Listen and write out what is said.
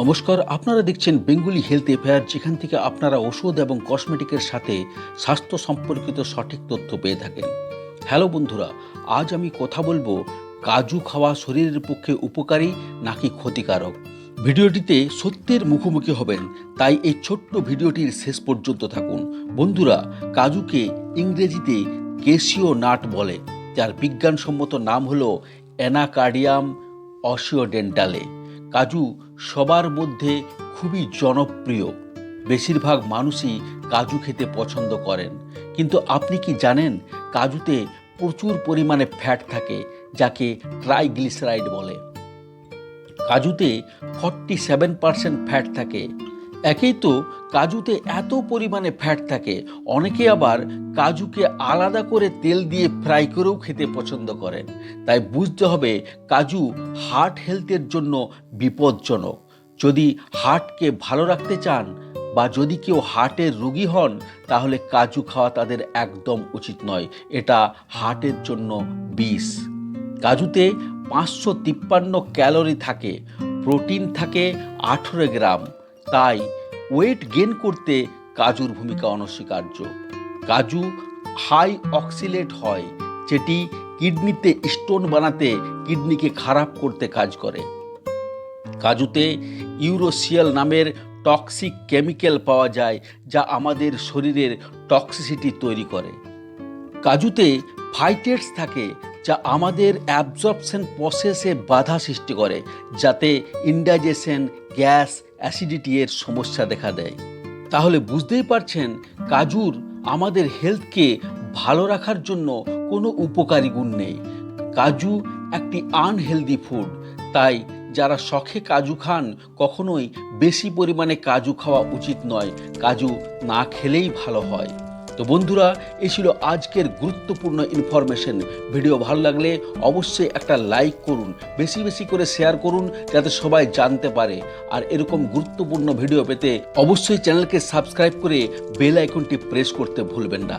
নমস্কার, আপনারা দেখছেন বেঙ্গলি হেলথ এফেয়ার যেখান থেকে আপনারা ওষুধ এবং কসমেটিকের সাথে স্বাস্থ্য সম্পর্কিত সঠিক তথ্য পেয়ে থাকেন। হ্যালো বন্ধুরা, আজ আমি কথা বলব কাজু খাওয়া শরীরের পক্ষে উপকারী নাকি ক্ষতিকারক? ভিডিওটিতে সত্যের মুখোমুখি হবেন, তাই এই ছোট্ট ভিডিওটির শেষ পর্যন্ত থাকুন। বন্ধুরা, কাজুকে ইংরেজিতে কেসিও নাট বলে, যার বিজ্ঞানসম্মত নাম হলো অ্যানাকার্ডিয়াম অসিওডেন্টালে কাজু সবার মধ্যে খুবই জনপ্রিয়। বেশিরভাগ মানুষই কাজু খেতে পছন্দ করেন। কিন্তু আপনি কি জানেন, কাজুতে প্রচুর পরিমাণে ফ্যাট থাকে, যাকে ট্রাইগ্লিসারাইড বলে। কাজুতে ফর্টি সেভেন পার্সেন্ট ফ্যাট থাকে। একেই তো কাজুতে এত পরিমাণে ফ্যাট থাকে, অনেকে আবার কাজুকে আলাদা করে তেল দিয়ে ফ্রাই করেও খেতে পছন্দ করেন। তাই বুঝতে হবে কাজু হার্ট হেলথের জন্য বিপজ্জনক। যদি হার্টকে ভালো রাখতে চান বা যদি কেউ হার্টের রোগী হন, তাহলে কাজু খাওয়া তাদের একদম উচিত নয়। এটা হার্টের জন্য বিষ। কাজুতে পাঁচশো তিপ্পান্ন ক্যালোরি থাকে প্রোটিন থাকে আঠেরো গ্রাম। তাই ওয়েট গেন করতে কাজুর ভূমিকা অনস্বীকার্য। কাজু হাই অক্সিলেট হয়, যেটি কিডনিতে স্টোন বানাতে কিডনিকে খারাপ করতে কাজ করে। কাজুতে ইউরোসিয়াল নামের টক্সিক কেমিক্যাল পাওয়া যায়, যা আমাদের শরীরের টক্সিসিটি তৈরি করে। কাজুতে ফাইটেটস থাকে, যা আমাদের অ্যাবজর্পশন প্রসেসে বাধা সৃষ্টি করে, যাতে ইন্ডাইজেশন গ্যাস অ্যাসিডিটি এর সমস্যা দেখা দেয়। তাহলে বুঝতেই পারছেন, কাজুর আমাদের হেলথকে ভালো রাখার জন্য কোনো উপকারী গুণ নেই। কাজু একটি আনহেলদি ফুড, তাই যারা শখে কাজু খান, কখনোই বেশি পরিমাণে কাজু খাওয়া উচিত নয়। কাজু না খেলেই ভালো হয়। তো বন্ধুরা, এই ছিল আজকের গুরুত্বপূর্ণ ইনফরমেশন ভিডিও ভালো লাগলে অবশ্যই একটা লাইক করুন, বেশি বেশি করে শেয়ার করুন, যাতে সবাই জানতে পারে। আর এরকম গুরুত্বপূর্ণ ভিডিও পেতে অবশ্যই চ্যানেলকে সাবস্ক্রাইব করে বেল আইকনটি প্রেস করতে ভুলবেন না।